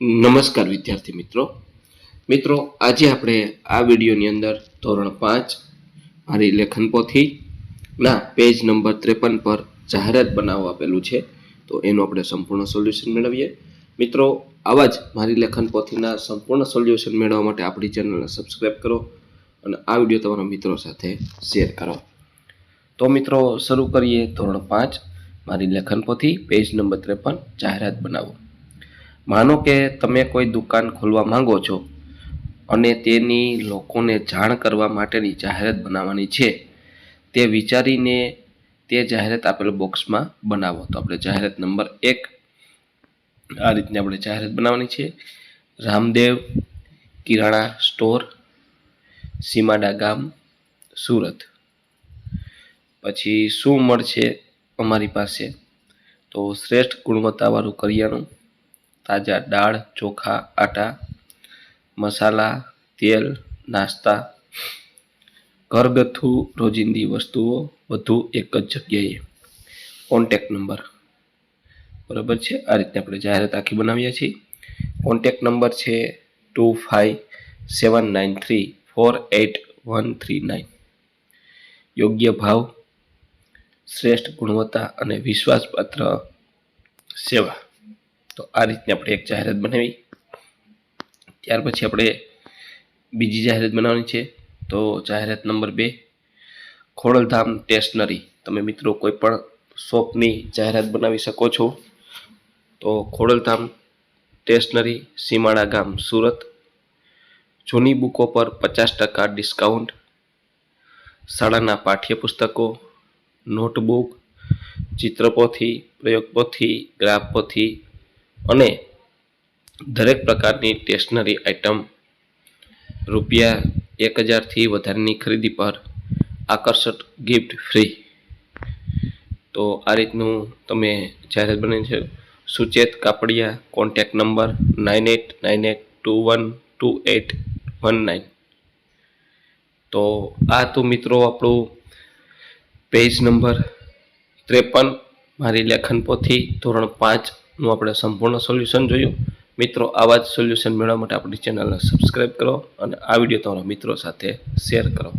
નમસ્કાર વિદ્યાર્થી મિત્રો. મિત્રો, આજે આપણે આ વિડીયોની અંદર ધોરણ પાંચ મારી લેખન પોથી ના પેજ નંબર ત્રેપન પર જાહેરાત બનાવવા આપેલું છે. તો એનું આપણે સંપૂર્ણ સોલ્યુશન મેળવીએ. મિત્રો, આવા જ મારી લેખન પોથીના સંપૂર્ણ સોલ્યુશન મેળવવા માટે આપણી ચેનલને સબસ્ક્રાઈબ કરો અને આ વીડિયો તમારા મિત્રો સાથે શેર કરો. તો મિત્રો, શરૂ કરીએ ધોરણ પાંચ મારી લેખન પોથી, પેજ નંબર ત્રેપન, જાહેરાત બનાવો. માનો કે તમે કોઈ દુકાન ખોલવા માંગો છો અને તેની લોકોને જાણ કરવા માટેની જાહેરાત બનાવવાની છે, તે વિચારીને તે જાહેરાત આપેલ બોક્સમાં બનાવો. તો આપણે જાહેરાત નંબર એક, આ રીતની આપણે જાહેરાત બનાવવાની છે. રામદેવ કિરાણા સ્ટોર, સીમાડા ગામ, સુરત. પછી શું મળશે અમારી પાસે? તો શ્રેષ્ઠ ગુણવત્તાવાળું કરિયાણું તાજા દાળ, ચોખા, આટા, મસાલા, તેલ, નાસ્તા, ઘરગથ્થુ રોજિંદી વસ્તુઓ વધુ એક જ જગ્યાએ. કોન્ટેક નંબર બરાબર છે? આ રીતે આપણે જાહેરાત આખી બનાવીએ છીએ. કોન્ટેક નંબર છે two five seven nine three four eight one three nine યોગ્ય ભાવ, શ્રેષ્ઠ ગુણવત્તા અને વિશ્વાસપાત્ર સેવા. તો આ રીતની આપણે એક જાહેરાત બનાવી. ત્યાર પછી આપણે બીજી જાહેરાત બનાવવાની છે. તો જાહેરાત નંબર બે, ખોડલધામ સ્ટેશનરી. તમે મિત્રો કોઈ પણ શોપની જાહેરાત બનાવી શકો છો. તો ખોડલધામ સ્ટેશનરી, સીમાડા ગામ, સુરત. જૂની બુકો પર પચાસ ટકા ડિસ્કાઉન્ટ. શાળાના પાઠ્યપુસ્તકો, નોટબુક, ચિત્રપોથી, પ્રયોગપોથી, ગ્રાફપોથી અને દરેક પ્રકારની સ્ટેશનરી આઇટમ રૂપિયા એક હજારથી વધારેની ખરીદી પર આકર્ષક ગિફ્ટ ફ્રી તો આ રીતનું તમે જાહેરાત બની છે. Suchet Kapadia contact number nine eight nine eight two one two eight one nine તો આ તો મિત્રો આપણું પેજ નંબર ત્રેપન, મારી લેખન પોથી ધોરણ પાંચનું આપણે સંપૂર્ણ સોલ્યુશન જોયું. મિત્રો, આવા જ સોલ્યુશન મેળવવા માટે આપણી ચેનલને સબસ્ક્રાઈબ કરો અને આ વીડિયો તમારા મિત્રો સાથે શેર કરો.